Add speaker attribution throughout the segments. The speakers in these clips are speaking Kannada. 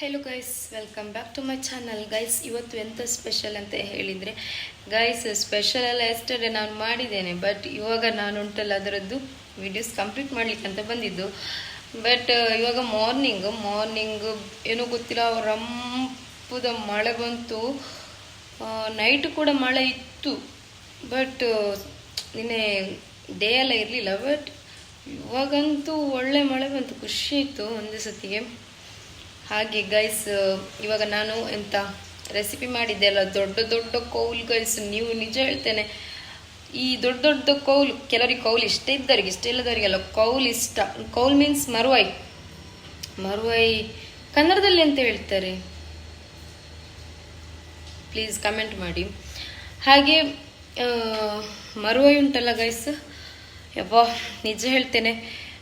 Speaker 1: Hello guys welcome back to my channel guys ಇವತ್ತು ಎಂಥ ಸ್ಪೆಷಲ್ ಅಂತ ಹೇಳಿದರೆ ಗೈಸ್ ಸ್ಪೆಷಲ್ ಎಲ್ಲ ಎಷ್ಟೇ ನಾನು ಮಾಡಿದ್ದೇನೆ ಬಟ್ ಇವಾಗ ನಾನು ಉಂಟಲ್ಲ, ಅದರದ್ದು ವಿಡಿಯೋಸ್ ಕಂಪ್ಲೀಟ್ ಮಾಡಲಿಕ್ಕೆ ಅಂತ ಬಂದಿದ್ದು. ಬಟ್ ಇವಾಗ ಮಾರ್ನಿಂಗ್ ಮಾರ್ನಿಂಗ್ ಏನೂ ಗೊತ್ತಿಲ್ಲ, ರಂಪುದ ಮಳೆ ಬಂತು. ನೈಟ್ ಕೂಡ ಮಳೆ ಇತ್ತು ಬಟ್ ನಿನ್ನೆ ಡೇ ಎಲ್ಲ ಇರಲಿಲ್ಲ ಬಟ್ ಇವಾಗಂತೂ ಒಳ್ಳೆ ಮಳೆ ಬಂತು, ಖುಷಿ ಇತ್ತು ಒಂದೇ ಸತಿಗೆ. ಹಾಗೆ ಗೈಸ್ ಇವಾಗ ನಾನು ಎಂತ ರೆಸಿಪಿ ಮಾಡಿದ್ದೆ ಅಲ್ಲ ದೊಡ್ಡ ದೊಡ್ಡ ಕೌಲ್ ಗೈಸ್ ನೀವು ನಿಜ ಹೇಳ್ತೇನೆ. ಈ ದೊಡ್ಡ ದೊಡ್ಡ ಕೌಲ್, ಕೆಲವರಿಗೆ ಕೌಲ್ ಇಷ್ಟ ಇದ್ದವರಿಗೆ, ಇಷ್ಟ ಇಲ್ಲದವರಿಗೆಲ್ಲ ಕೌಲ್ ಇಷ್ಟ. ಕೌಲ್ ಮೀನ್ಸ್ ಮರುವಾಯಿ ಮರುವಾಯಿ ಕನ್ನಡದಲ್ಲಿ ಅಂತ ಹೇಳ್ತಾರೆ. ಪ್ಲೀಸ್ ಕಮೆಂಟ್ ಮಾಡಿ. ಹಾಗೆ ಮರುವೈ ಉಂಟಲ್ಲ ಗೈಸ್ ಯಪ್ಪ ನಿಜ ಹೇಳ್ತೇನೆ.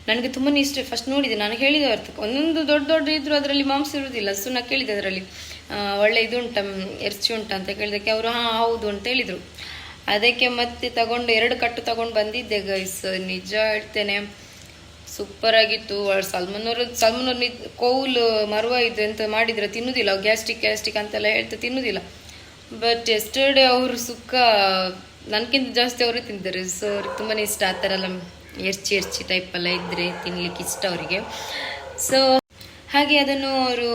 Speaker 1: ನನಗೆ ತುಂಬಾ ಇಷ್ಟ. ಫಸ್ಟ್ ನೋಡಿದೆ, ನಾನು ಹೇಳಿದೆ ಅರ್ಥಕ್ಕೆ ಒಂದೊಂದು ದೊಡ್ಡ ದೊಡ್ಡ ಇದ್ರು ಅದರಲ್ಲಿ ಮಾಂಸ ಇರುವುದಿಲ್ಲ. ಸೊ ನಾ ಕೇಳಿದೆ ಅದರಲ್ಲಿ. ಒಳ್ಳೆ ಇದು ಉಂಟ ಎರ್ಚಿ ಉಂಟ ಅಂತ ಕೇಳಿದಕ್ಕೆ ಅವರು, ಹಾಂ, ಹೌದು ಅಂತ ಹೇಳಿದರು. ಅದಕ್ಕೆ ಮತ್ತೆ ತಗೊಂಡು ಎರಡು ಕಟ್ಟು ತಗೊಂಡು ಬಂದಿದ್ದೆ ಗೈಸ್ ನಿಜ ಹೇಳ್ತೇನೆ. ಸೂಪರ್ ಆಗಿತ್ತು. ಸಲ್ಮಾನ್ ಅವರು ಸಲ್ಮಾನ್ ನಿಜ ಕೌಲ್ ಮರುವ ಇದು ಎಂತ ಮಾಡಿದ್ರೆ ತಿನ್ನುದಿಲ್ಲ. ಗ್ಯಾಸ್ಟಿಕ್ ಗ್ಯಾಸ್ಟಿಕ್ ಅಂತೆಲ್ಲ ಹೇಳ್ತಾ ತಿನ್ನುದಿಲ್ಲ. ಬಟ್ ಎಸ್ಟರ್ಡೇ ಅವರು ಸುಕ್ಕ ನನಗಿಂತ ಜಾಸ್ತಿ ಅವರು ತಿಂತಾರೆ. ಸೊ ಅವ್ರಿಗೆ ತುಂಬಾ ಇಷ್ಟ ಆ ಥರ ಎಲ್ಲ. ಎರ್ಚಿ ಎರ್ಚಿ ಟೈಪ್ ಎಲ್ಲ ಇದ್ರೆ ತಿನ್ಲಿಕ್ಕೆ ಇಷ್ಟ ಅವರಿಗೆ. ಸೊ ಹಾಗೆ ಅದನ್ನು ಅವರು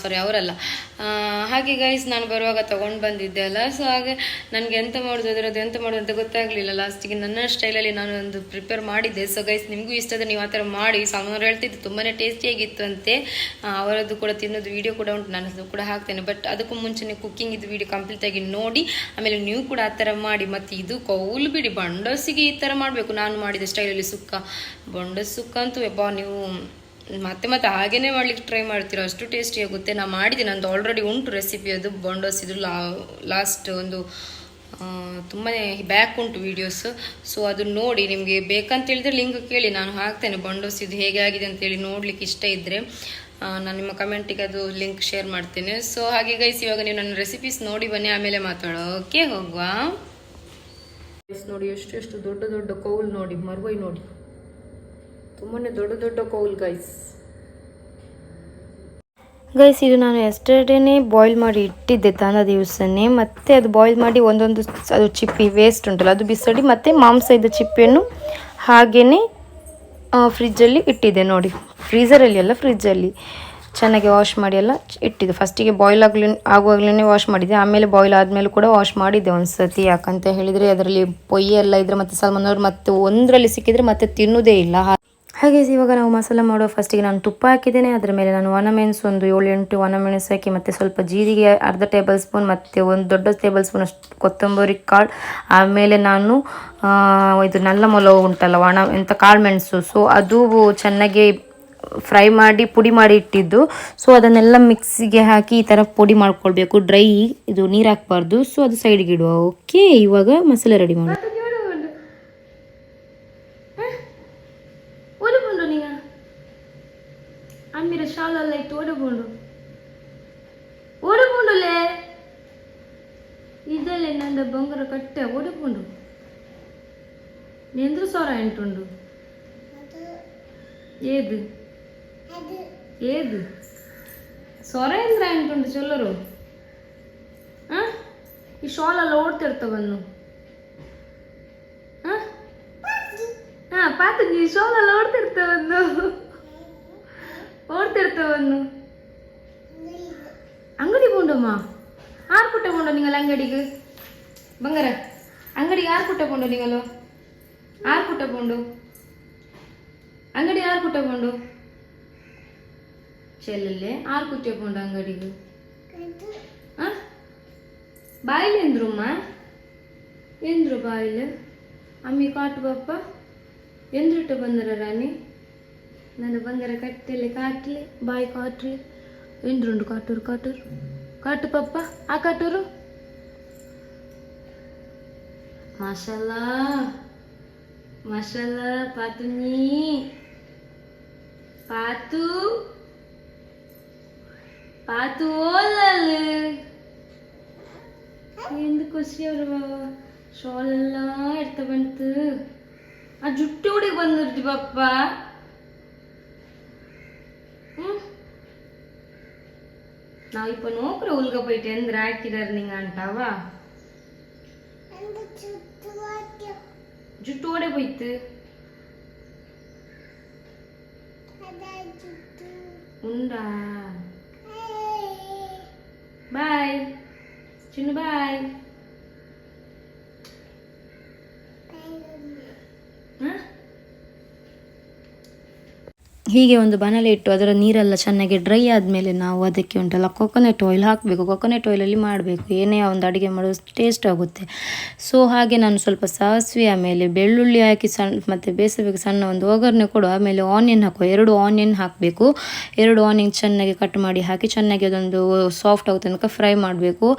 Speaker 1: ಸಾರಿ ಅವರಲ್ಲ. ಹಾಗೆ ಗೈಸ್ ನಾನು ಬರುವಾಗ ತೊಗೊಂಡು ಬಂದಿದ್ದೆ ಅಲ್ಲ ಸೊ ಹಾಗೆ ನನಗೆ ಎಂತ ಮಾಡೋದು, ಅದರದ್ದು ಎಂತ ಮಾಡೋದು ಅಂತ ಗೊತ್ತಾಗಲಿಲ್ಲ. ಲಾಸ್ಟಿಗೆ ನನ್ನ ಸ್ಟೈಲಲ್ಲಿ ನಾನು ಒಂದು ಪ್ರಿಪೇರ್ ಮಾಡಿದ್ದೆ. ಸೊ ಗೈಸ್ ನಿಮಗೂ ಇಷ್ಟದ ನೀವು ಆ ಥರ ಮಾಡಿ. ಸಾಮಾನು ಹೇಳ್ತಿದ್ದು ತುಂಬಾ ಟೇಸ್ಟಿಯಾಗಿತ್ತು ಅಂತೆ. ಅವರದ್ದು ಕೂಡ ತಿನ್ನೋದು ವಿಡಿಯೋ ಕೂಡ ಉಂಟು, ನಾನು ಕೂಡ ಹಾಕ್ತೇನೆ. ಬಟ್ ಅದಕ್ಕೂ ಮುಂಚೆನೇ ಕುಕ್ಕಿಂಗ್ ಇದು ವೀಡಿಯೋ ಕಂಪ್ಲೀಟ್ ಆಗಿ ನೋಡಿ, ಆಮೇಲೆ ನೀವು ಕೂಡ ಆ ಥರ ಮಾಡಿ. ಮತ್ತು ಇದು ಕೌಲು ಬಿಡಿ, ಬಂಡಸಿಗೆ ಈ ಥರ ಮಾಡಬೇಕು. ನಾನು ಮಾಡಿದ ಸ್ಟೈಲಲ್ಲಿ ಸುಕ್ಕ. ಬಂಡಸ್ ಸುಕ್ಕ ಅಂತೂ ಯಬ್ಬಾ, ನೀವು ಮತ್ತೆ ಮತ್ತೆ ಹಾಗೇನೆ ಮಾಡ್ಲಿಕ್ಕೆ ಟ್ರೈ ಮಾಡ್ತೀರೋ, ಅಷ್ಟು ಟೇಸ್ಟಿ ಆಗುತ್ತೆ. ನಾ ಮಾಡಿದ್ದೀನಿ ನಂದು ಆಲ್ರೆಡಿ ಉಂಟು ರೆಸಿಪಿ ಅದು ಬೊಂಡೋಸ್ ಇದು ಲಾ ಲಾಸ್ಟ್ ಒಂದು ತುಂಬಾ ಬ್ಯಾಕ್ ಉಂಟು ವೀಡಿಯೋಸ್ ಸೊ ಅದನ್ನು ನೋಡಿ ನಿಮಗೆ ಬೇಕಂತ ಹೇಳಿದ್ರೆ ಲಿಂಕ್ ಕೇಳಿ, ನಾನು ಹಾಕ್ತೇನೆ ಬೊಂಡೋಸ್ ಇದು ಹೇಗೆ ಆಗಿದೆ ಅಂತೇಳಿ ನೋಡ್ಲಿಕ್ಕೆ ಇಷ್ಟ ಇದ್ದರೆ ನಾನು ನಿಮ್ಮ ಕಮೆಂಟಿಗೆ ಅದು ಲಿಂಕ್ ಶೇರ್ ಮಾಡ್ತೇನೆ. ಸೊ ಹಾಗೆ ಗೈಸ್ ಇವಾಗ ನೀವು ನನ್ನ ರೆಸಿಪೀಸ್ ನೋಡಿ ಬನ್ನಿ, ಆಮೇಲೆ ಮಾತಾಡೋಕೆ ಹೋಗುವ. ನೋಡಿ ಎಷ್ಟು ಎಷ್ಟು ದೊಡ್ಡ ದೊಡ್ಡ ಕೌಲ್ ನೋಡಿ, ಮರುವೈ ನೋಡಿ. ತುಂಬಾ ದೊಡ್ಡ ದೊಡ್ಡ ಕೌಲ್ ಗೈಸ್ ಗೈಸ್ ಇದು ನಾನು ಎಸ್ಟರ್ಡೇನೆ ಬಾಯ್ಲ್ ಮಾಡಿ ಇಟ್ಟಿದ್ದೆ ತಾನ ದಿವಸನೇ. ಮತ್ತೆ ಅದು ಬಾಯ್ಲ್ ಮಾಡಿ ಒಂದೊಂದು ಅದು ಚಿಪ್ಪಿ ವೇಸ್ಟ್ ಉಂಟಲ್ಲ, ಅದು ಬಿಸಾಡಿ ಮತ್ತೆ ಮಾಂಸ ಇದ್ದ ಚಿಪ್ಪೆಯನ್ನು ಹಾಗೇನೆ ಫ್ರಿಜ್ಜಲ್ಲಿ ಇಟ್ಟಿದ್ದೆ ನೋಡಿ. ಫ್ರೀಸರಲ್ಲಿ ಅಲ್ಲ ಫ್ರಿಜ್ಜಲ್ಲಿ ಚೆನ್ನಾಗಿ ವಾಶ್ ಮಾಡಿ ಎಲ್ಲ ಇಟ್ಟಿದ್ದೆ. ಫಸ್ಟಿಗೆ ಬಾಯ್ಲ್ ಆಗಲಿ ಆಗುವಾಗಲೇ ವಾಶ್ ಮಾಡಿದ್ದೆ. ಆಮೇಲೆ ಬಾಯ್ಲ್ ಆದಮೇಲೆ ಕೂಡ ವಾಶ್ ಮಾಡಿದ್ದೆ ಒಂದು ಸತಿ ಯಾಕಂತ ಹೇಳಿದರೆ ಅದರಲ್ಲಿ ಪೊಯ್ಯೆಲ್ಲ ಇದ್ರೆ ಮತ್ತೆ ಸಲ್ಮಾನವ್ರು ಮತ್ತೆ ಒಂದರಲ್ಲಿ ಸಿಕ್ಕಿದ್ರೆ ಮತ್ತೆ ತಿನ್ನೋದೇ ಇಲ್ಲ. ಹಾಗೆ ಇವಾಗ ನಾವು ಮಸಾಲ ಮಾಡುವ ಫಸ್ಟಿಗೆ ನಾನು ತುಪ್ಪ ಹಾಕಿದ್ದೇನೆ, ಅದರ ಮೇಲೆ ನಾನು ಒಣಮೆಣಸು ಒಂದು ಏಳು ಎಂಟು ಒಣಮೆಣಸು ಹಾಕಿ ಮತ್ತು ಸ್ವಲ್ಪ ಜೀರಿಗೆ, ಅರ್ಧ ಟೇಬಲ್ ಸ್ಪೂನ್ ಮತ್ತು ಒಂದು ದೊಡ್ಡ ಟೇಬಲ್ ಸ್ಪೂನ್ ಅಷ್ಟು ಕೊತ್ತಂಬರಿ ಕಾಳು, ಆಮೇಲೆ ನಾನು ಇದು ನಲ್ಲ ಮೊಲ ಉಂಟಲ್ಲ, ಒಣ ಎಂಥ ಕಾಳು ಮೆಣಸು. ಸೊ ಅದು ಚೆನ್ನಾಗಿ ಫ್ರೈ ಮಾಡಿ, ಪುಡಿ ಮಾಡಿ ಇಟ್ಟಿದ್ದು. ಸೊ ಅದನ್ನೆಲ್ಲ ಮಿಕ್ಸಿಗೆ ಹಾಕಿ ಈ ಥರ ಪುಡಿ ಮಾಡ್ಕೊಳ್ಬೇಕು. ಡ್ರೈ ಇದು ನೀರು ಹಾಕ್ಬಾರ್ದು. ಸೊ ಅದು ಸೈಡ್ಗೆ ಇಡುವ. ಓಕೆ ಇವಾಗ ಮಸಾಲೆ ರೆಡಿ ಮಾಡಿ ಓಡಬಹುದು ನೀಗ ಶಾಲೆಲ್ಲ ಇತ್ತು ಓಡಬಹುದು ಓಡಬಹುದುಲೇ ಇದಲ್ಲೇ ನಂದ ಬಂಗಾರ ಕಟ್ಟೆ ಓಡಿಕೊಂಡು ನೆಂದ್ರು ಸಾವಿರ ಎಂಟುಂಡು ಏದು ಏದು ಸೊರ ಎಂದ್ರ ಎಂಟುಂಡು ಚೊಲ್ಲರು ಆ ಈ ಶಾಲೆಲ್ಲ ಓಡ್ತಿರ್ತವನ್ನು ಆ ಹಾ ಪಾತ್ರ ಈ ಎಲ್ಲ ಓಡ್ತಿರ್ತವನ್ನು ಓಡ್ತಿರ್ತವನ್ನು ಅಂಗಡಿ ಬೋಂಡಮ್ಮ ಆರು ಪುಟ್ಟ ಬೋಂಡ ನಿಂಗಲ್ಲ ಅಂಗಡಿಗೆ ಬಂಗಾರ ಅಂಗಡಿಗೆ ಆರು ಪುಟ್ಟ ಬೋಂಡು ನಿಂಗಲು ಆರು ಪುಟ್ಟ ಬೋಂಡು ಅಂಗಡಿ ಆರು ಪುಟ್ಟ ಬೋಂಡು ಚೆಲ್ಲಲ್ಲೇ ಆರು ಪುಟ್ಟ ಬೋಂಡು ಅಂಗಡಿಗೆ ಆ ಬಾಯಿಲ್ ಎಂದ್ರಮ್ಮ ಎಂದ್ರು ಬಾಯಿಲ್ ಅಮ್ಮಿ ಕಾಟು ಬಪ್ಪ ಎಂದ್ರಿಟ್ಟು ಬಂದರ ರಾಣಿ ನನ್ನ ಬಂಗಾರ ಕಟ್ಟಲಿ ಕಾಟ್ಲಿ, ಬಾಯಿ ಕಾಟ್ರಿ ಎಂದ್ರುಂಡು ಕಾಟೂರು ಕಾಟೂರು. ಕಾಟು ಪಪ್ಪ, ಆ ಕಾಟೂರು? ಮಾಷಲ್ಲ ಮಾಷಲ್ಲ ಪಾತು ನೀ ಪಾತು ಪಾತು ಓಲಲ್ಲಿ ಎಂದು ಖುಷಿ ಅವರು. ಶಾಲ್ ಎಲ್ಲ ಇರ್ತ ಬಂತು. ಆ ಜುಟ್ಟಿ ಹುಡುಗಿ ಬಂದಿರ್ತಿ ಪಪ್ಪ. ನಾವು ಇಪ್ಪ ನೋಕ್ರ ಉಲ್ಗ ಪೈಟೆ ಅಂದ್ರೆ ಹಾಕಿದಾರೆ ನಿಂಗ ಅಂಟಾವಾ ಜುಟ್ಟು ಓಡೆ ಹೋಯ್ತು ಉಂಡಾ ಬಾಯ್ ಚಿನ್ನು ಹೀಗೆ ಒಂದು ಬಾಣಲೆ ಇಟ್ಟು ಅದರ ನೀರೆಲ್ಲ ಚೆನ್ನಾಗಿ ಡ್ರೈ ಆದಮೇಲೆ ನಾವು ಅದಕ್ಕೆ ಉಂಟಲ್ಲ ಕೊಕೊನೆಟ್ ಆಯಿಲ್ ಹಾಕಬೇಕು. ಕೊಕೊನೆಟ್ ಆಯಿಲಲ್ಲಿ ಮಾಡಬೇಕು. ಏನೇ ಒಂದು ಅಡುಗೆ ಮಾಡೋದು ಟೇಸ್ಟ್ ಆಗುತ್ತೆ. ಸೊ ಹಾಗೆ ನಾನು ಸ್ವಲ್ಪ ಸಾಸಿವೆ ಆಮೇಲೆ ಬೆಳ್ಳುಳ್ಳಿ ಹಾಕಿ ಸಣ್ಣ ಮತ್ತು ಬೇಯಿಸಬೇಕು ಸಣ್ಣ ಒಂದು ಒಗ್ಗರಣೆ ಕೊಡು. ಆಮೇಲೆ ಆನಿಯನ್ ಹಾಕುವ. ಎರಡು ಆನಿಯನ್ ಹಾಕಬೇಕು. ಎರಡು ಆನಿಯನ್ ಚೆನ್ನಾಗಿ ಕಟ್ ಮಾಡಿ ಹಾಕಿ ಚೆನ್ನಾಗಿ ಅದೊಂದು ಸಾಫ್ಟ್ ಆಗೋ ತನಕ ಫ್ರೈ ಮಾಡಬೇಕು.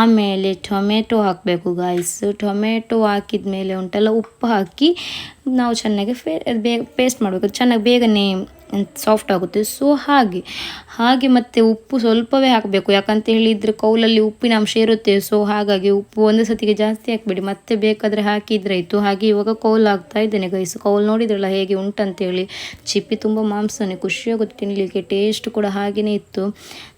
Speaker 1: ಆಮೇಲೆ ಟೊಮೆಟೊ ಹಾಕಬೇಕು ಗಾಯ್ಸ್ ಟೊಮೆಟೊ ಹಾಕಿದ ಮೇಲೆ ಉಂಟಲ್ಲ ಉಪ್ಪು ಹಾಕಿ ನಾವು ಚೆನ್ನಾಗಿ ಫೇ ಬೇಗ ಪೇಸ್ಟ್ ಮಾಡಬೇಕು. ಚೆನ್ನಾಗಿ ಬೇಗನೆ ಸಾಫ್ಟ್ ಆಗುತ್ತೆ. ಸೊ ಹಾಗೆ ಹಾಗೆ ಮತ್ತು ಉಪ್ಪು ಸ್ವಲ್ಪವೇ ಹಾಕಬೇಕು. ಯಾಕಂತ ಹೇಳಿದರೆ ಕೌಲಲ್ಲಿ ಉಪ್ಪಿನ ಅಂಶ ಇರುತ್ತೆ. ಸೊ ಹಾಗಾಗಿ ಉಪ್ಪು ಒಂದು ಸತಿಗೆ ಜಾಸ್ತಿ ಹಾಕಬೇಡಿ. ಮತ್ತೆ ಬೇಕಾದರೆ ಹಾಕಿದ್ರೆ ಆಯಿತು. ಹಾಗೆ ಇವಾಗ ಕೌಲ್ ಹಾಕ್ತಾ ಇದ್ದೇನೆ ಗೈಸ್ ಕೌಲ್ ನೋಡಿದ್ರಲ್ಲ ಹೇಗೆ ಉಂಟಂತೇಳಿ ಚಿಪ್ಪಿ ತುಂಬ ಮಾಂಸನೇ ಖುಷಿಯಾಗುತ್ತೆ ತಿನ್ನಲಿಕ್ಕೆ ಟೇಸ್ಟ್ ಕೂಡ ಹಾಗೆಯೇ ಇತ್ತು.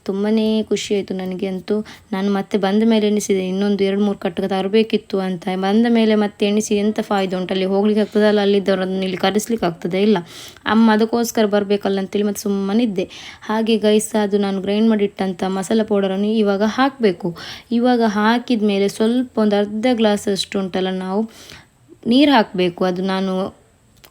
Speaker 1: ತುಂಬಾ ಖುಷಿ ಆಯಿತು ನನಗೆ ಅಂತೂ. ನಾನು ಮತ್ತೆ ಬಂದ ಮೇಲೆ ಎಣಿಸಿದೆ. ಇನ್ನೊಂದು ಎರಡು ಮೂರು ಕಟ್ಟಕ ತರಬೇಕಿತ್ತು ಅಂತ. ಬಂದ ಮೇಲೆ ಮತ್ತೆ ಎಣಿಸಿ ಎಂಥ ಫಾಯ್ದೆ ಉಂಟು? ಅಲ್ಲಿ ಹೋಗ್ಲಿಕ್ಕೆ ಆಗ್ತದಲ್ಲ ಅಲ್ಲಿದ್ದವರನ್ನು ಇಲ್ಲಿ ಕರೆಸ್ಲಿಕ್ಕೆ ಆಗ್ತದೆ? ಇಲ್ಲ. ಅಮ್ಮ ಅದಕ್ಕೋಸ್ಕರ ಬರಬೇಕಲ್ಲ ಅಂತೇಳಿ ಮತ್ತೆ ಸುಮ್ಮನಿದ್ದೆ. ಹಾಗೆ ಗೈಸ್, ಅದು ನಾನು ಗ್ರೈಂಡ್ ಮಾಡಿಟ್ಟಂಥ ಮಸಾಲ ಪೌಡರನ್ನು ಇವಾಗ ಹಾಕಬೇಕು. ಇವಾಗ ಹಾಕಿದ ಮೇಲೆ ಸ್ವಲ್ಪ ಒಂದು ಅರ್ಧ ಗ್ಲಾಸ್ ಅಷ್ಟು ಉಂಟಲ್ಲ, ನಾವು ನೀರು ಹಾಕಬೇಕು. ಅದು ನಾನು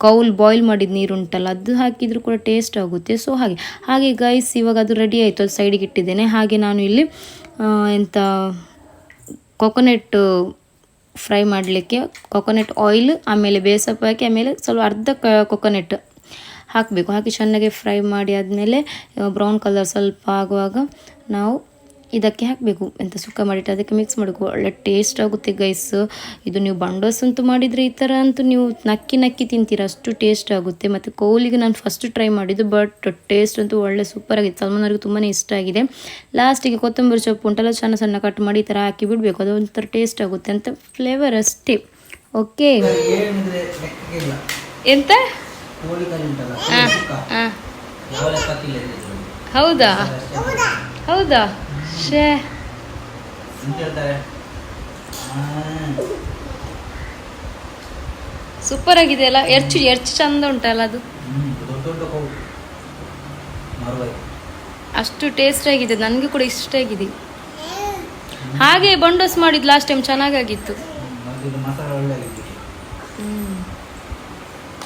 Speaker 1: ಕೌಲ್ ಬಾಯ್ಲ್ ಮಾಡಿದ ನೀರು ಉಂಟಲ್ಲ, ಅದು ಹಾಕಿದರೂ ಕೂಡ ಟೇಸ್ಟ್ ಆಗುತ್ತೆ. ಸೊ ಹಾಗೆ. ಹಾಗೆ ಗೈಸ್, ಇವಾಗ ಅದು ರೆಡಿ ಆಯಿತು. ಅದು ಸೈಡಿಗೆ ಇಟ್ಟಿದ್ದೇನೆ. ಹಾಗೆ ನಾನು ಇಲ್ಲಿ ಎಂಥ ಕೊಕೊನೆಟ್ ಫ್ರೈ ಮಾಡಲಿಕ್ಕೆ ಕೊಕೊನೆಟ್ ಆಯಿಲ್ ಆಮೇಲೆ ಬೇಸಪ್ಪ ಹಾಕಿ ಆಮೇಲೆ ಸ್ವಲ್ಪ ಅರ್ಧ ಕೊಕೊನೆಟ್ ಹಾಕಬೇಕು. ಹಾಕಿ ಚೆನ್ನಾಗಿ ಫ್ರೈ ಮಾಡಿ ಆದಮೇಲೆ ಬ್ರೌನ್ ಕಲರ್ ಸ್ವಲ್ಪ ಆಗುವಾಗ ನಾವು ಇದಕ್ಕೆ ಹಾಕಬೇಕು. ಎಂತ ಸುಕ್ಕ ಮಾಡಿಟ್ಟು ಅದಕ್ಕೆ ಮಿಕ್ಸ್ ಮಾಡಬೇಕು ಒಳ್ಳೆ ಟೇಸ್ಟ್ ಆಗುತ್ತೆ ಗೈಸ್ ಇದು ನೀವು ಬಂಡೋಸ್ ಅಂತೂ ಮಾಡಿದರೆ ಈ ಥರ ಅಂತೂ ನೀವು ನಕ್ಕಿ ನಕ್ಕಿ ತಿಂತೀರ ಅಷ್ಟು ಟೇಸ್ಟ್ ಆಗುತ್ತೆ. ಮತ್ತು ಕೋಲಿಗೆ ನಾನು ಫಸ್ಟ್ ಟ್ರೈ ಮಾಡಿದ್ದು ಬಟ್ ಟೇಸ್ಟ್ ಅಂತೂ ಒಳ್ಳೆ ಸೂಪರ್ ಆಗಿತ್ತು ಸಲ್ಮಾನವ್ರಿಗೆ ತುಂಬಾ ಇಷ್ಟ ಆಗಿದೆ. ಲಾಸ್ಟಿಗೆ ಕೊತ್ತಂಬರಿ ಸೊಪ್ಪು ಉಂಟಲ್ಲ ಸಣ್ಣ ಸಣ್ಣ ಕಟ್ ಮಾಡಿ ಈ ಥರ ಹಾಕಿ ಬಿಡಬೇಕು. ಅದು ಒಂಥರ ಟೇಸ್ಟ್ ಆಗುತ್ತೆ ಅಂತ ಫ್ಲೇವರ್ ಅಷ್ಟೇ. ಓಕೆ ಎಂತ? ಹೌದಾ? ಹೌದಾ? ಶೇ ಸೂಪರ್ ಆಗಿದೆ ಅಲ್ಲ ಎರ್ಚು ಎರ್ಚು ಚಂದ ಉಂಟಲ್ಲ ಅದು. ಅಷ್ಟು ಟೇಸ್ಟ್ ಆಗಿದೆ ನನಗೆ ಕೂಡ ಇಷ್ಟ ಆಗಿದೆ. ಹಾಗೆ ಬಂಡೋಸ್ ಮಾಡಿದ್ದು ಲಾಸ್ಟ್ ಟೈಮ್ ಚೆನ್ನಾಗಾಗಿತ್ತು.
Speaker 2: ಮತ್ತು ಇದು ಮಸಾಲೆ ಒಳ್ಳೆ ಆಗಿತ್ತು
Speaker 1: ಹ್ಮ್.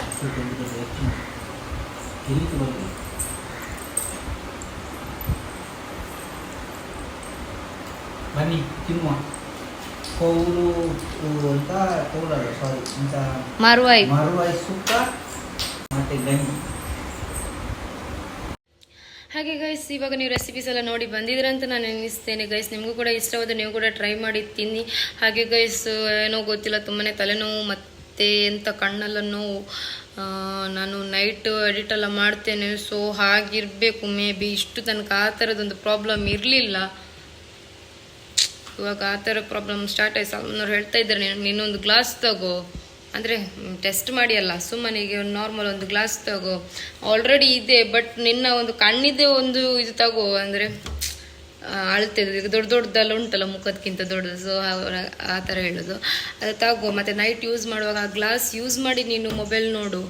Speaker 2: ಅಷ್ಟು ದೊಡ್ಡ ದೊಡ್ಡ ಹೆಚ್ಚು ಬಂದು ಬನ್ನಿ. ತಿನ್ನುವ. ಕೌಲು ಅಂತ ಕೌಲಲ್ಲ ಸಾರಿ ಇಂಥ
Speaker 1: ಮಾರುವಾಯಿ
Speaker 2: ಮರುವಾಯಿ ಸುಕ್ಕ ಮತ್ತೆ ಗಂಜಿ.
Speaker 1: ಹಾಗೆ ಗೈಸ್ ಇವಾಗ ನೀವು ರೆಸಿಪೀಸ್ ಎಲ್ಲ ನೋಡಿ ಬಂದಿದ್ರಂತ ನಾನು ಎನಿಸ್ತೇನೆ ಗೈಸ್ ನಿಮಗೂ ಕೂಡ ಇಷ್ಟವಾದ ನೀವು ಕೂಡ ಟ್ರೈ ಮಾಡಿ ತಿನ್ನಿ. ಹಾಗೆ ಗೈಸ್ ಏನೋ ಗೊತ್ತಿಲ್ಲ ತುಂಬಾ ತಲೆನೋವು ಮತ್ತೆ ಎಂತ ಕಣ್ಣೆಲ್ಲ ನೋವು ನಾನು ನೈಟ್ ಎಡಿಟ್ ಎಲ್ಲ ಮಾಡ್ತೇನೆ. ಸೊ ಹಾಗಿರಬೇಕು ಮೇ ಬಿ. ಇಷ್ಟು ತನಕ ಆ ಥರದೊಂದು ಪ್ರಾಬ್ಲಮ್ ಇರಲಿಲ್ಲ. ಇವಾಗ ಆ ಥರ ಪ್ರಾಬ್ಲಮ್ ಸ್ಟಾರ್ಟ್ ಆಯ್ತು. ಅವ್ರು ಹೇಳ್ತಾ ಇದ್ದಾರೆ, ನೀನು ನೀನೊಂದು ಗ್ಲಾಸ್ ತಗೋ. ಅಂದರೆ ಟೆಸ್ಟ್ ಮಾಡಿ ಅಲ್ಲ ಸುಮ್ಮನೆ ಈಗ ನಾರ್ಮಲ್ ಒಂದು ಗ್ಲಾಸ್ ತಗೋ. ಆಲ್ರೆಡಿ ಇದೆ ಬಟ್ ನಿನ್ನ ಒಂದು ಕಣ್ಣಿದೆ ಒಂದು ಇದು ತಗೋ. ಅಂದರೆ ಅಳ್ತಿದ್ದು ಈಗ ದೊಡ್ಡ ದೊಡ್ಡದೆಲ್ಲ ಉಂಟಲ್ಲ ಮುಖದಕ್ಕಿಂತ ದೊಡ್ಡದು ಸೊ ಆ ಥರ ಹೇಳೋದು. ಅದು ತಗೋ, ಮತ್ತು ನೈಟ್ ಯೂಸ್ ಮಾಡುವಾಗ ಆ ಗ್ಲಾಸ್ ಯೂಸ್ ಮಾಡಿ ನೀನು ಮೊಬೈಲ್ ನೋಡು.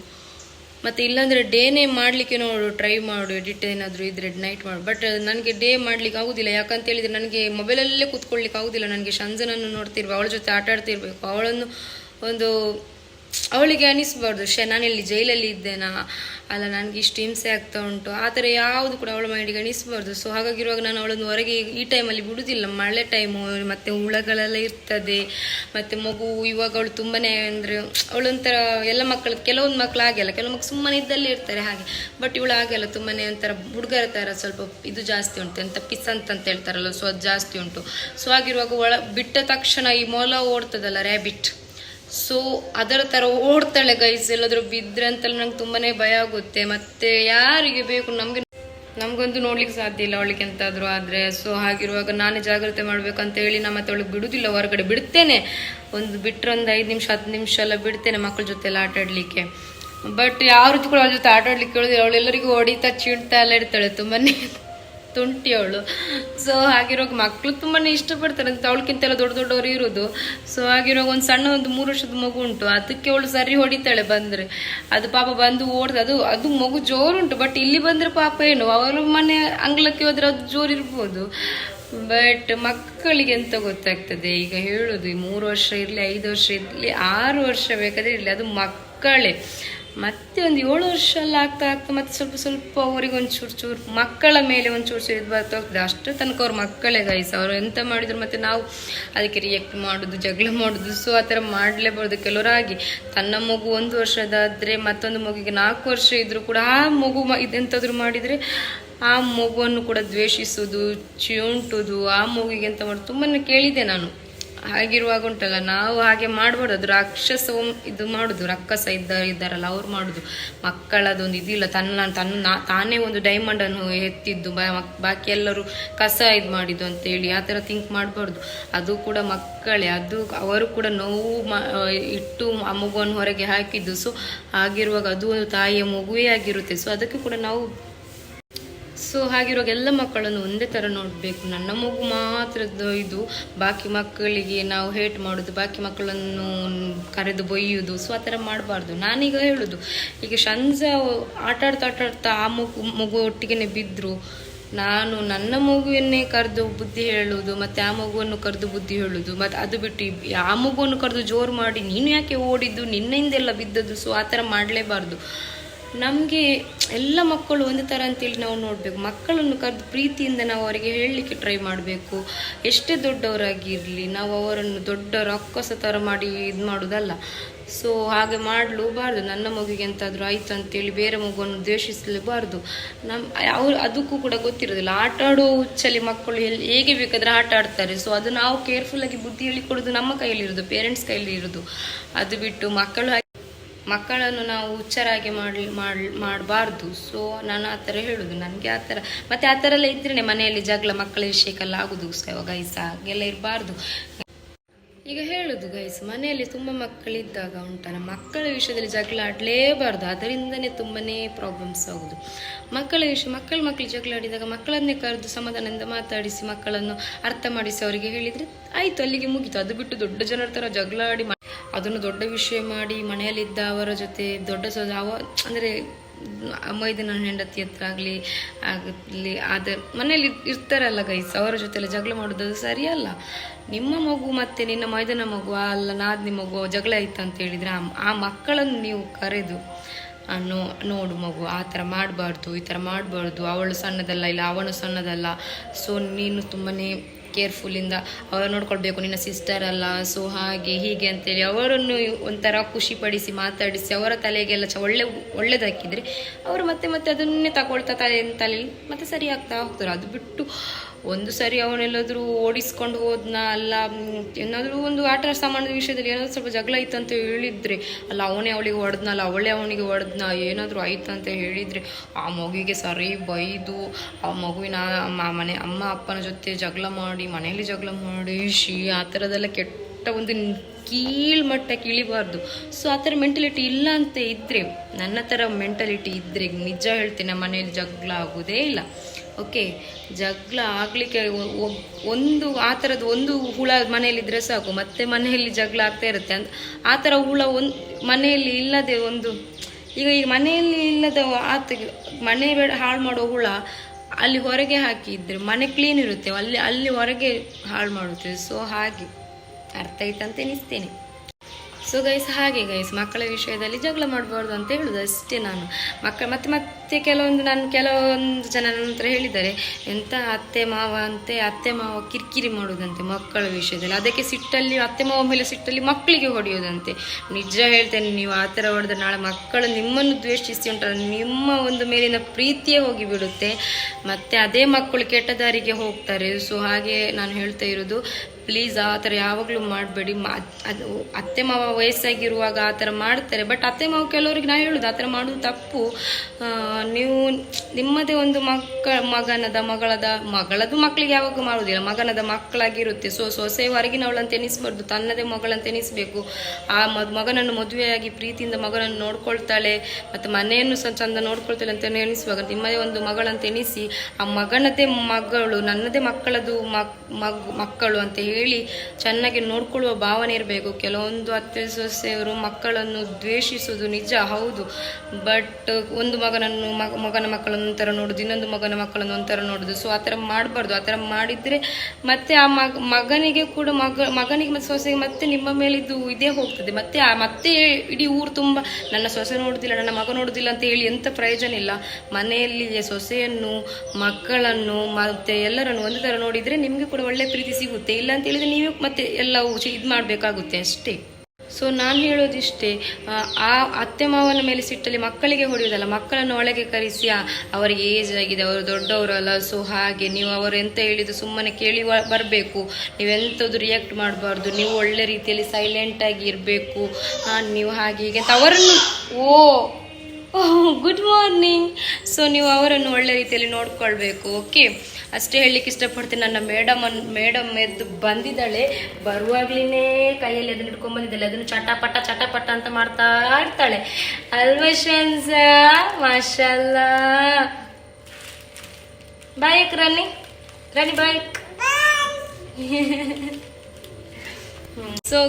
Speaker 1: ಮತ್ತು ಇಲ್ಲಾಂದರೆ ಡೇನೇ ಮಾಡಲಿಕ್ಕೆ ನೋಡು ಟ್ರೈ ಮಾಡು ಎಡಿಟ್ ಏನಾದರೂ ಇದ್ರೆ ನೈಟ್ ಮಾಡು. ಬಟ್ ನನಗೆ ಡೇ ಮಾಡ್ಲಿಕ್ಕೆ ಆಗುದಿಲ್ಲ, ಯಾಕಂತ ಹೇಳಿದರೆ ನನಗೆ ಮೊಬೈಲಲ್ಲೇ ಕೂತ್ಕೊಳ್ಳಿಕ್ಕೆ ಆಗುದಿಲ್ಲ. ನನಗೆ ಶಂಜನನ್ನು ನೋಡ್ತಿರ್ಬೇಕು, ಅವಳ ಜೊತೆ ಆಟ ಆಡ್ತಿರ್ಬೇಕು ಅವಳನ್ನು ಒಂದು ಅವಳಿಗೆ ಅನಿಸ್ಬಾರ್ದು ಶೇ ಇಲ್ಲಿ ಜೈಲಲ್ಲಿ ಇದ್ದೇನಾ? ಅಲ್ಲ, ನನಗೆ ಇಷ್ಟು ಹಿಂಸೆ ಆಗ್ತಾ ಉಂಟು. ಆ ಥರ ಯಾವುದು ಕೂಡ ಅವಳ ಮೈಂಡಿಗೆ ಅನಿಸ್ಬಾರ್ದು. ಸೊ ಹಾಗಾಗಿರುವಾಗ ನಾನು ಅವಳನ್ನು ಹೊರಗೆ ಈ ಟೈಮಲ್ಲಿ ಬಿಡುವುದಿಲ್ಲ ಮಳೆ ಟೈಮು ಮತ್ತು ಹುಳಗಳೆಲ್ಲ ಇರ್ತದೆ, ಮತ್ತು ಮಗು, ಇವಾಗ ಅವಳು ತುಂಬಾ ಅಂದರೆ ಅವಳೊಂಥರ ಎಲ್ಲ ಮಕ್ಕಳು, ಕೆಲವೊಂದು ಮಕ್ಕಳು ಹಾಗೆಲ್ಲ ಕೆಲವು ಮಕ್ಕಳು ಸುಮ್ಮನೆ ಇದ್ದಲ್ಲೇ ಇರ್ತಾರೆ ಹಾಗೆ. ಬಟ್ ಇವಳು ಹಾಗೆಲ್ಲ ತುಂಬನೇ ಒಂಥರ ಹುಡುಗರ ಥರ ಸ್ವಲ್ಪ ಇದು ಜಾಸ್ತಿ ಉಂಟು ಅಂತ ಪಿಸ್ ಅಂತ ಹೇಳ್ತಾರಲ್ಲ ಸೊ ಅದು ಜಾಸ್ತಿ ಉಂಟು. ಸೊ ಹಾಗಿರುವಾಗ ಒಳ, ಬಿಟ್ಟ ತಕ್ಷಣ ಈ ಮೊಲ ಓಡ್ತದಲ್ಲ ರ್ಯಾಬಿಟ್ ಸೊ ಅದರ ಥರ ಓಡ್ತಾಳೆ ಗೈಸ್ ಎಲ್ಲಾದರೂ ಬಿದ್ದರೆ ಅಂತಲ್ಲ ನಂಗೆ ತುಂಬಾನೇ ಭಯ ಆಗುತ್ತೆ. ಮತ್ತೆ ಯಾರಿಗೆ ಬೇಕು? ನಮಗೆ ನಮಗಂತೂ ನೋಡ್ಲಿಕ್ಕೆ ಸಾಧ್ಯ ಇಲ್ಲ ಅವಳಿಗೆ ಎಂತಾದರೂ ಆದ್ರೆ. ಸೊ ಹಾಗಿರುವಾಗ ನಾನೇ ಜಾಗ್ರತೆ ಮಾಡ್ಬೇಕಂತ ಹೇಳಿ ನಾ ಮತ್ತೆ ಅವಳಿಗೆ ಬಿಡುದಿಲ್ಲ. ಹೊರಗಡೆ ಬಿಡ್ತೇನೆ. ಒಂದು ಬಿಟ್ಟರೆ ಒಂದು ಐದು ನಿಮಿಷ, ಹತ್ತು ನಿಮಿಷ ಎಲ್ಲ ಬಿಡ್ತೇನೆ ಮಕ್ಕಳ ಜೊತೆ ಎಲ್ಲ ಆಟ ಆಡ್ಲಿಕ್ಕೆ ಬಟ್ ಯಾವ ರೀತಿ ಕೂಡ ಅವ್ರ ಜೊತೆ ಆಟ ಆಡ್ಲಿಕ್ಕೆ ಕೇಳಿದ್ರೆ ಅವಳೆಲ್ಲರಿಗೂ ಹೊಡಿತಾ ಚೀಣ್ತಾ ಎಲ್ಲ ಇರ್ತಾಳೆ ತುಂಬಾನೇ. ತುಂಟಿ ಅವಳು ಸೊ ಹಾಗಿರೋ ಮಕ್ಕಳು ತುಂಬಾ ಇಷ್ಟಪಡ್ತಾರೆ. ಅಂತ ಅವಳಕ್ಕಿಂತ ಎಲ್ಲ ದೊಡ್ಡ ದೊಡ್ಡವರು ಇರೋದು. ಸೊ ಹಾಗಿರೋ ಒಂದು ಸಣ್ಣ ಒಂದು ಮೂರು ವರ್ಷದ ಮಗು ಉಂಟು. ಅದಕ್ಕೆ ಅವಳು ಸರಿ ಹೊಡಿತಾಳೆ ಬಂದ್ರೆ. ಅದು ಪಾಪ ಬಂದು ಓಡ್ದು, ಅದು ಅದು ಮಗು ಜೋರುಂಟು ಬಟ್ ಇಲ್ಲಿ ಬಂದ್ರೆ ಪಾಪ ಏನು? ಅವರ ಮನೆ ಅಂಗ್ಲಕ್ಕೆ ಹೋದ್ರೆ ಅದು ಜೋರು ಇರ್ಬೋದು ಬಟ್ ಮಕ್ಕಳಿಗೆ ಎಂತ ಗೊತ್ತಾಗ್ತದೆ? ಈಗ ಹೇಳೋದು, ಈ ಮೂರು ವರ್ಷ ಇರಲಿ, ಐದು ವರ್ಷ ಇರಲಿ, ಆರು ವರ್ಷ ಬೇಕಾದ್ರೆ ಇರಲಿ, ಅದು ಮಕ್ಕಳೇ. ಮತ್ತೆ ಒಂದು ಏಳು ವರ್ಷ ಎಲ್ಲ ಆಗ್ತಾ ಆಗ್ತಾ ಮತ್ತೆ ಸ್ವಲ್ಪ ಸ್ವಲ್ಪ ಅವರಿಗೆ ಒಂದು ಚೂರು ಚೂರು ಮಕ್ಕಳ ಮೇಲೆ ಒಂದು ಚೂರು ಚೂರು ಇದು ಬರ್ತಾ ಹೋಗ್ತದೆ. ಅಷ್ಟು ತನಕ ಅವ್ರ ಮಕ್ಕಳೇ ಗೈಸ್ ಅವರು ಎಂತ ಮಾಡಿದ್ರು ಮತ್ತೆ ನಾವು ಅದಕ್ಕೆ ರಿಯಾಕ್ಟ್ ಮಾಡೋದು, ಜಗಳ ಮಾಡೋದು ಸೊ ಆ ಥರ ಮಾಡಲೇಬಾರ್ದು ಕೆಲವರಾಗಿ. ತನ್ನ ಮಗು ಒಂದು ವರ್ಷದಾದರೆ ಮತ್ತೊಂದು ಮಗುಗೆ ನಾಲ್ಕು ವರ್ಷ ಇದ್ದರೂ ಕೂಡ ಆ ಮಗು ಮ- ಮಾಡಿದ್ರೆ ಮಾಡಿದರೆ ಆ ಮಗುವನ್ನು ಕೂಡ ದ್ವೇಷಿಸೋದು ಚಿಯುಂಟುದು ಆ ಮಗುವಿಗೆ ಅಂತ ಮಾಡಿ ತುಂಬಾ ಕೇಳಿದೆ ನಾನು. ಹಾಗಿರುವಾಗ ಉಂಟಲ್ಲ, ನಾವು ಹಾಗೆ ಮಾಡಬಾರ್ದು. ಅದು ರಾಕ್ಷಸ ಇದು ಮಾಡುದು, ರಕ್ಕಸ ಇದ್ದ, ಇದ್ದಾರಲ್ಲ, ಅವ್ರು ಮಾಡುದು. ಮಕ್ಕಳದೊಂದು ಇದಿಲ್ಲ, ತನ್ನ ತನ್ನ, ತಾನೇ ಒಂದು ಡೈಮಂಡ್ ಅನ್ನು ಎತ್ತಿದ್ದು ಬಾಕಿ ಎಲ್ಲರೂ ಕಸ ಇದು ಮಾಡಿದ್ದು ಅಂತೇಳಿ ಆ ಥರ ಥಿಂಕ್ ಮಾಡಬಾರ್ದು. ಅದು ಕೂಡ ಮಕ್ಕಳೇ, ಅದು ಅವರು ಕೂಡ ನೋವು ಇಟ್ಟು ಆ ಮಗುವನ್ನು ಹೊರಗೆ ಹಾಕಿದ್ದು. ಸೊ ಆಗಿರುವಾಗ ಅದು ಒಂದು ತಾಯಿಯ ಮಗುವೇ ಆಗಿರುತ್ತೆ. ಸೊ ಅದಕ್ಕೆ ಕೂಡ ನಾವು ಸೊ ಹಾಗಿರುವಾಗ ಎಲ್ಲ ಮಕ್ಕಳನ್ನು ಒಂದೇ ಥರ ನೋಡಬೇಕು. ನನ್ನ ಮಗು ಮಾತ್ರ ಇದು. ಬಾಕಿ ಮಕ್ಕಳಿಗೆ ನಾವು ಹೇಟ್ ಮಾಡೋದು, ಬಾಕಿ ಮಕ್ಕಳನ್ನು ಕರೆದು ಬೊಯ್ಯುವುದು ಸೊ ಆ ಥರ ಮಾಡಬಾರ್ದು. ನಾನೀಗ ಹೇಳೋದು, ಈಗ ಶಂಜ ಆಟ ಆಡ್ತಾ ಆ ಮಗು ಮಗು ಒಟ್ಟಿಗೆನೆ ಬಿದ್ದರು ನಾನು ನನ್ನ ಮಗುವನ್ನೇ ಕರೆದು ಬುದ್ಧಿ ಹೇಳುವುದು ಮತ್ತೆ ಆ ಮಗುವನ್ನು ಕರೆದು ಬುದ್ಧಿ ಹೇಳುವುದು ಮತ್ತೆ ಅದು ಬಿಟ್ಟು ಆ ಮಗುವನ್ನು ಕರೆದು ಜೋರು ಮಾಡಿ, ನೀನು ಯಾಕೆ ಓಡಿದ್ದು, ನಿನ್ನಿಂದೆಲ್ಲ ಬಿದ್ದದ್ದು, ಸೊ ಆ ಥರ ಮಾಡಲೇಬಾರ್ದು. ನಮಗೆ ಎಲ್ಲ ಮಕ್ಕಳು ಒಂದೇ ಥರ ಅಂತೇಳಿ ನಾವು ನೋಡಬೇಕು. ಮಕ್ಕಳನ್ನು ಕರೆದು ಪ್ರೀತಿಯಿಂದ ನಾವು ಅವರಿಗೆ ಹೇಳಲಿಕ್ಕೆ ಟ್ರೈ ಮಾಡಬೇಕು. ಎಷ್ಟೇ ದೊಡ್ಡವರಾಗಿರಲಿ, ನಾವು ಅವರನ್ನು ದೊಡ್ಡ ರಕ್ಕಸ ಥರ ಮಾಡಿ ಇದು ಮಾಡೋದಲ್ಲ. ಸೊ ಹಾಗೆ ಮಾಡಲೂಬಾರ್ದು ನನ್ನ ಮಗುಗೆ ಎಂತಾದರೂ ಆಯಿತು ಅಂತೇಳಿ ಬೇರೆ ಮಗುವನ್ನು ದ್ವೇಷಿಸಲೇಬಾರ್ದು. ನಮ್ಮ ಅವ್ರು ಅದಕ್ಕೂ ಕೂಡ ಗೊತ್ತಿರೋದಿಲ್ಲ. ಆಟ ಆಡೋ ಹುಚ್ಚಲ್ಲಿ ಮಕ್ಕಳು ಎಲ್ಲಿ ಹೇಗೆ ಬೇಕಾದರೆ ಆಟ ಆಡ್ತಾರೆ. ಸೊ ಅದು ನಾವು ಕೇರ್ಫುಲ್ಲಾಗಿ ಬುದ್ಧಿ ಹೇಳಿಕೊಡೋದು ನಮ್ಮ ಕೈಯಲ್ಲಿರೋದು ಪೇರೆಂಟ್ಸ್ ಕೈಯಲ್ಲಿ ಇರೋದು ಅದು ಬಿಟ್ಟು ಮಕ್ಕಳು ಮಕ್ಕಳನ್ನು ನಾವು ಹುಚ್ಚರಾಗಿ ಮಾಡಿ ಮಾಡಬಾರ್ದು. ಸೊ ನಾನು ಆ ಥರ ಹೇಳೋದು. ನನಗೆ ಆ ಥರ, ಮತ್ತು ಆ ಥರ ಎಲ್ಲ ಇದ್ರೇ ಮನೆಯಲ್ಲಿ ಜಗಳ, ಮಕ್ಕಳ ವಿಷಯಕ್ಕೆಲ್ಲ ಆಗೋದು ಗೈಸ ಹಾಗೆಲ್ಲ ಇರಬಾರ್ದು. ಈಗ ಹೇಳುದು ಗೈಸ್ ಮನೆಯಲ್ಲಿ ತುಂಬ ಮಕ್ಕಳಿದ್ದಾಗ ಉಂಟಲ್ಲ, ಮಕ್ಕಳ ವಿಷಯದಲ್ಲಿ ಜಗಳ ಆಡಲೇಬಾರ್ದು. ಅದರಿಂದನೇ ತುಂಬಾನೇ ಪ್ರಾಬ್ಲಮ್ಸ್ ಆಗೋದು. ಮಕ್ಕಳ ವಿಷಯ ಮಕ್ಕಳ ಮಕ್ಕಳು ಜಗಳ ಆಡಿದಾಗ ಮಕ್ಕಳನ್ನೇ ಕರೆದು ಸಮಾಧಾನದಿಂದ ಮಾತಾಡಿಸಿ ಮಕ್ಕಳನ್ನು ಅರ್ಥ ಮಾಡಿಸಿ ಅವರಿಗೆ ಹೇಳಿದರೆ, ಆಯಿತು ಅಲ್ಲಿಗೆ ಮುಗೀತು. ಅದು ಬಿಟ್ಟು ದೊಡ್ಡ ಜನರ ಥರ ಜಗಳ ಆಡಿ ಅದನ್ನು ದೊಡ್ಡ ವಿಷಯ ಮಾಡಿ ಮನೆಯಲ್ಲಿದ್ದ ಅವರ ಜೊತೆ ದೊಡ್ಡ ಸ ಅವ ಅಂದರೆ ಮೈದಿನ ಹೆಂಡತಿ ಹತ್ರ ಆಗಲಿ ಆಗಲಿ ಅದ ಮನೇಲಿ ಇರ್ತಾರಲ್ಲ ಗೈಸ್ ಅವರ ಜೊತೆ ಎಲ್ಲ ಜಗಳ ಮಾಡೋದು ಸರಿಯಲ್ಲ. ನಿಮ್ಮ ಮಗು ಮತ್ತೆ ನಿನ್ನ ಮೈದನ ಮಗು ಅಲ್ಲ ನಾದ್ನಿ ಮಗು ಜಗಳ ಆಯ್ತು ಅಂತ ಹೇಳಿದ್ರೆ ಆ ಮಕ್ಕಳನ್ನು ನೀವು ಕರೆದು ನೋ ನೋಡು ಮಗು, ಆ ಥರ ಮಾಡಬಾರ್ದು, ಈ ಥರ ಮಾಡಬಾರ್ದು, ಅವಳು ಸಣ್ಣದಲ್ಲ ಇಲ್ಲ, ಅವನು ಸಣ್ಣದಲ್ಲ. ಸೊ ನೀನು ತುಂಬನೇ ಕೇರ್ಫುಲ್ಲಿಂದ ಅವರ ನೋಡ್ಕೊಳ್ಬೇಕು, ನಿನ್ನ ಸಿಸ್ಟರ್ ಅಲ್ಲ ಸೊ ಹಾಗೆ ಹೀಗೆ ಅಂತೇಳಿ ಅವರನ್ನು ಒಂಥರ ಖುಷಿಪಡಿಸಿ ಮಾತಾಡಿಸಿ ಅವರ ತಲೆಗೆಲ್ಲ ಚ ಒಳ್ಳೆ, ಒಳ್ಳೇದಾಕಿದ್ರೆ ಅವರು ಮತ್ತೆ ಮತ್ತೆ ಅದನ್ನೇ ತಗೊಳ್ತಾ ತಲೆ ತಲೆಯಲ್ಲಿ ಮತ್ತೆ ಸರಿ ಆಗ್ತಾ ಹೋಗ್ತಾರೆ. ಅದು ಬಿಟ್ಟು ಒಂದು ಸರಿ ಅವನೆಲ್ಲಾದರೂ ಓಡಿಸ್ಕೊಂಡು ಹೋದ್ನ, ಅಲ್ಲ, ಏನಾದರೂ ಒಂದು ಆಟ ಸಾಮಾನ್ಯದ ವಿಷಯದಲ್ಲಿ ಏನಾದರೂ ಸ್ವಲ್ಪ ಜಗಳ ಇತ್ತು ಅಂತ ಹೇಳಿದ್ರೆ, ಅಲ್ಲ, ಅವನೇ ಅವಳಿಗೆ ಹೊಡೆದ್ನಲ್ಲ, ಅವಳೇ ಅವನಿಗೆ ಹೊಡೆದ್ನ, ಏನಾದರೂ ಆಯ್ತು ಅಂತ ಹೇಳಿದರೆ, ಆ ಮಗುವಿಗೆ ಸರಿ ಬೈದು, ಆ ಮಗುವಿನ ಮನೆ, ಅಮ್ಮ, ಅಪ್ಪನ ಜೊತೆ ಜಗಳ ಮಾಡಿ, ಮನೆಯಲ್ಲಿ ಜಗಳ ಮಾಡಿ, ಶಿ, ಆ ಥರದೆಲ್ಲ ಕೆಟ್ಟ ಒಂದು ಕೀಳ್ ಮಟ್ಟಕ್ಕೆ ಇಳಿಬಾರ್ದು ಸೊ ಆ ಥರ ಮೆಂಟಲಿಟಿ ಇಲ್ಲ ಅಂತ ಇದ್ದರೆ ನನ್ನ ಥರ ಮೆಂಟಲಿಟಿ ಇದ್ದರೆ ನಿಜ ಹೇಳ್ತೇನೆ, ಮನೆಯಲ್ಲಿ ಜಗಳ ಆಗೋದೇ ಇಲ್ಲ. ಓಕೆ, ಜಗಳ ಆಗ್ಲಿಕ್ಕೆ ಒಂದು, ಆ ಥರದ್ದು ಒಂದು ಹುಳ ಮನೆಯಲ್ಲಿದ್ದರೆ ಸಾಕು, ಮತ್ತೆ ಮನೆಯಲ್ಲಿ ಜಗಳ ಆಗ್ತಾ ಇರುತ್ತೆ. ಅಂತ ಆ ಥರ ಹುಳ ಒಂದು ಮನೆಯಲ್ಲಿ ಇಲ್ಲದೆ ಒಂದು, ಈಗ ಈ ಮನೆಯಲ್ಲಿ ಇಲ್ಲದ ಆತ, ಮನೆ ಬೇಡ ಹಾಳು ಮಾಡೋ ಹುಳ ಅಲ್ಲಿ ಹೊರಗೆ ಹಾಕಿದ್ರೆ ಮನೆ ಕ್ಲೀನ್ ಇರುತ್ತೆ, ಅಲ್ಲಿ ಅಲ್ಲಿ ಹೊರಗೆ ಹಾಳು ಮಾಡುತ್ತೆ. ಸೊ ಹಾಗೆ, ಅರ್ಥ ಆಯ್ತಂತ ಎನಿಸ್ತೇನೆ ಸೊ ಗೈಸ್ ಹಾಗೆ ಗೈಸ್ ಮಕ್ಕಳ ವಿಷಯದಲ್ಲಿ ಜಗಳ ಮಾಡಬಾರ್ದು ಅಂತ ಹೇಳುದು ಅಷ್ಟೇ ನಾನು. ಮಕ್ಕಳ ಮತ್ತೆ ಮತ್ತೆ ಕೆಲವೊಂದು ನಾನು ಕೆಲವೊಂದು ಜನ ನನ್ನ ಹತ್ರ ಹೇಳಿದ್ದಾರೆ, ಎಂತ ಅತ್ತೆ ಮಾವ ಅಂತೆ, ಅತ್ತೆ ಮಾವ ಕಿರಿಕಿರಿ ಮಾಡೋದಂತೆ ಮಕ್ಕಳ ವಿಷಯದಲ್ಲಿ. ಅದಕ್ಕೆ ಸಿಟ್ಟಲ್ಲಿ, ಅತ್ತೆ ಮಾವ ಮೇಲೆ ಸಿಟ್ಟಲ್ಲಿ ಮಕ್ಕಳಿಗೆ ಹೊಡೆಯೋದಂತೆ. ನಿಜ ಹೇಳ್ತೇನೆ, ನೀವು ಆ ಥರ ಹೊಡೆದ್ರೆ ನಾಳೆ ಮಕ್ಕಳು ನಿಮ್ಮನ್ನು ದ್ವೇಷಿಸಿ ಉಂಟು ನಿಮ್ಮ ಒಂದು ಮೇಲಿನ ಪ್ರೀತಿಯೇ ಹೋಗಿಬಿಡುತ್ತೆ. ಮತ್ತೆ ಅದೇ ಮಕ್ಕಳು ಕೆಟ್ಟ ದಾರಿಗೆ ಹೋಗ್ತಾರೆ. ಸೊ ಹಾಗೆ ನಾನು ಹೇಳ್ತಾ ಇರೋದು ಪ್ಲೀಸ್ ಆ ಥರ ಯಾವಾಗಲೂ ಮಾಡಬೇಡಿ. ಅದು ಅತ್ತೆ ಮಾವ ವಯಸ್ಸಾಗಿರುವಾಗ ಆ ಥರ ಮಾಡ್ತಾರೆ. ಬಟ್ ಅತ್ತೆ ಮಾವ ಕೆಲವರಿಗೆ ನಾನು ಹೇಳೋದು, ಆ ಥರ ಮಾಡೋದು ತಪ್ಪು. ನೀವು ನಿಮ್ಮದೇ ಒಂದು ಮಕ್ಕ ಮಗನದ, ಮಗಳದ ಮಗಳದು ಮಕ್ಕಳಿಗೆ ಯಾವಾಗ ಮಾಡುವುದಿಲ್ಲ ಮಗನದ ಮಕ್ಕಳಾಗಿರುತ್ತೆ. ಸೊ ಸೊಸೆ ಹೊರಗಿನವಳಂತ ಎನಿಸ್ಬಾರ್ದು, ತನ್ನದೇ ಮಗಳಂತ ಎನಿಸ್ಬೇಕು. ಆ ಮಗನನ್ನು ಮದುವೆಯಾಗಿ ಪ್ರೀತಿಯಿಂದ ಮಗನನ್ನು ನೋಡ್ಕೊಳ್ತಾಳೆ, ಮತ್ತು ಮನೆಯನ್ನು ಸಹ ಚಂದ ನೋಡ್ಕೊಳ್ತಾಳೆ ಅಂತ ಎನಿಸುವಾಗ ನಿಮ್ಮದೇ ಒಂದು ಮಗಳಂತ ಎನಿಸಿ, ಆ ಮಗನದೇ ಮಗಳು, ನನ್ನದೇ ಮಕ್ಕಳದು ಮಕ್ಕಳು ಅಂತ ಹೇಳಿ ಚೆನ್ನಾಗಿ ನೋಡ್ಕೊಳ್ಳುವ ಭಾವನೆ ಇರಬೇಕು. ಕೆಲವೊಂದು ಅತ್ತೆ ಸೊಸೆಯವರು ಮಕ್ಕಳನ್ನು ದ್ವೇಷಿಸುವುದು ನಿಜ, ಹೌದು. ಬಟ್ ಒಂದು ಮಗನನ್ನು ಮಗ ಮಗನ ಮಕ್ಕಳನ್ನು ಒಂಥರ ನೋಡೋದು, ಇನ್ನೊಂದು ಮಗನ ಮಕ್ಕಳನ್ನು ಒಂಥರ ನೋಡೋದು. ಸೊ ಆ ಥರ ಮಾಡಬಾರ್ದು, ಆ ಥರ ಮಾಡಿದರೆ ಮತ್ತೆ ಆ ಮಗ, ಮಗನಿಗೆ ಕೂಡ ಮಗ, ಮಗನಿಗೆ ಮತ್ತು ಸೊಸೆಗೆ ಮತ್ತೆ ನಿಮ್ಮ ಮೇಲಿದ್ದು ಇದೇ ಹೋಗ್ತದೆ. ಮತ್ತೆ ಆ, ಮತ್ತೆ ಇಡೀ ಊರು ತುಂಬ, ನನ್ನ ಸೊಸೆ ನೋಡೋದಿಲ್ಲ, ನನ್ನ ಮಗ ನೋಡೋದಿಲ್ಲ ಅಂತ ಹೇಳಿ ಎಂಥ ಪ್ರಯೋಜನ ಇಲ್ಲ. ಮನೆಯಲ್ಲಿ ಸೊಸೆಯನ್ನು, ಮಕ್ಕಳನ್ನು, ಮತ್ತೆ ಎಲ್ಲರನ್ನು ಒಂದು ಥರ ನೋಡಿದರೆ ನಿಮಗೆ ಕೂಡ ಒಳ್ಳೆ ಪ್ರೀತಿ ಸಿಗುತ್ತೆ. ಇಲ್ಲ ಅಂತ ಹೇಳಿದರೆ ನೀವು ಮತ್ತೆ ಎಲ್ಲವೂ ಇದು ಮಾಡಬೇಕಾಗುತ್ತೆ ಅಷ್ಟೇ. ಸೊ ನಾನು ಹೇಳೋದಿಷ್ಟೇ ಆ, ಅತ್ತೆ ಮಾವನ ಮೇಲೆ ಸಿಟ್ಟಲ್ಲಿ ಮಕ್ಕಳಿಗೆ ಹೊಡೆಯೋದಲ್ಲ ಮಕ್ಕಳನ್ನು ಒಳಗೆ ಕರೆಸಿ ಅವರಿಗೆ ಏಜ್ ಆಗಿದೆ ಅವರು ದೊಡ್ಡವರಲ್ಲ ಸೊ ಹಾಗೆ ನೀವು ಅವರು ಎಂತ ಹೇಳಿದ್ರು ಸುಮ್ಮನೆ ಕೇಳಿ ಬರಬೇಕು. ನೀವೆಂಥದ್ದು ರಿಯಾಕ್ಟ್ ಮಾಡಬಾರ್ದು ನೀವು ಒಳ್ಳೆ ರೀತಿಯಲ್ಲಿ ಸೈಲೆಂಟಾಗಿ ಇರಬೇಕು. ನೀವು ಹಾಗೆ ಹೀಗೆ ಅಂತ ಅವರನ್ನು ಓ ಗುಡ್ ಮಾರ್ನಿಂಗ್ ಸೊ ನೀವು ಅವರನ್ನು ಒಳ್ಳೆ ರೀತಿಯಲ್ಲಿ ನೋಡ್ಕೊಳ್ಬೇಕು. ಓಕೆ ಅಷ್ಟೇ ಹೇಳಲಿಕ್ಕೆ ಇಷ್ಟಪಡ್ತೀನಿ. ನನ್ನ ಮೇಡಮ್ ಅನ್ ಮೇಡಮ್ ಎದ್ದು ಬಂದಿದ್ದಾಳೆ. ಬರುವಾಗ್ಲೇ ಕೈಯಲ್ಲಿ ಅದನ್ನ ಹಿಡ್ಕೊಂಡ್ ಬಂದಿದ್ದಾಳೆ. ಅದನ್ನು ಚಟಪಟ ಚಟಪಟ ಅಂತ ಮಾಡ್ತಾ ಇರ್ತಾಳೆ. ಅಲ್ವಶನ್ಸ ಮಾಶಲ್ಲ. ಬಾಯಕ್ ರಾಣಿ. ರಾಣಿ ಬಾಯಕ್ ಸೊ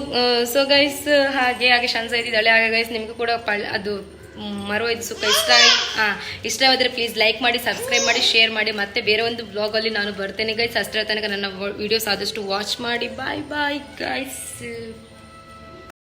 Speaker 1: ಸೊ ಗೈಸ್ ಹಾಗೆ ಹಾಗೆ ಶನ್ಸ ಇದ್ದಿದ್ದಾಳೆ. ಹಾಗೆ ಗೈಸ್ ನಿಮಗೂ ಕೂಡ ಅದು ಮ್, ಐದು ಸುಖ. ಇಷ್ಟ ಹಾಂ ಇಷ್ಟವಾದರೆ ಪ್ಲೀಸ್ ಲೈಕ್ ಮಾಡಿ ಸಬ್ಸ್ಕ್ರೈಬ್ ಮಾಡಿ ಶೇರ್ ಮಾಡಿ. ಮತ್ತೆ ಬೇರೆ ಒಂದು ಬ್ಲಾಗಲ್ಲಿ ನಾನು ಬರ್ತೇನೆ ಗೈಸ್ ಅಷ್ಟರ ತನಕ ನನ್ನ ವಿಡಿಯೋಸ್ ಆದಷ್ಟು ವಾಚ್ ಮಾಡಿ. ಬಾಯ್ ಬಾಯ್ ಗೈಸ್